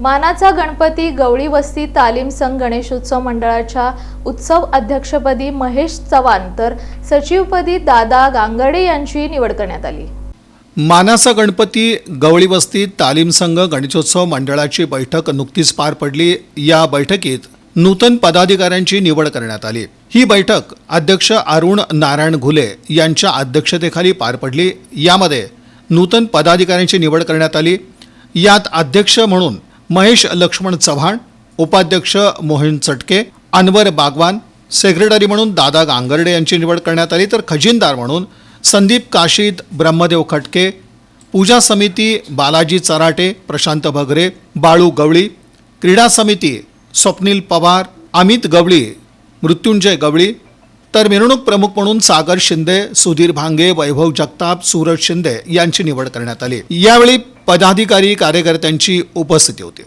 मानाचा गणपती गवळी वस्ती तालीम संघ गणेशोत्सव मंडळाच्या उत्सव अध्यक्षपदी महेश चव्हाण तर सचिवपदी दादा गांगडे यांची निवड करण्यात आली. मानाचा गणपती गवळी वस्ती तालीम संघ गणेशोत्सव मंडळाची बैठक नुकतीच पार पडली. या बैठकीत नूतन पदाधिकाऱ्यांची निवड करण्यात आली. ही बैठक अध्यक्ष अरुण नारायण घुले यांच्या अध्यक्षतेखाली पार पडली. यामध्ये नूतन पदाधिकाऱ्यांची निवड करण्यात आली. यात अध्यक्ष म्हणून महेश लक्ष्मण चव्हाण उपाध्यक्ष मोहन चटके अनवर बागवान सेक्रेटरी म्हणून दादा गांगर्डे यांची निवड करण्यात आली. तर खजिनदार म्हणून संदीप काशीद ब्रह्मदेव खटके पूजा समिती बालाजी चराटे प्रशांत भगरे बाळू गवळी क्रीडा समिती स्वप्नील पवार अमित गवळी मृत्युंजय गवळी तर मिरवणूक प्रमुख म्हणून सागर शिंदे सुधीर भांगे वैभव जगताप सूरज शिंदे यांची निवड करण्यात आली. यावेळी पदाधिकारी कार्यकर्त्यांची उपस्थिती होती.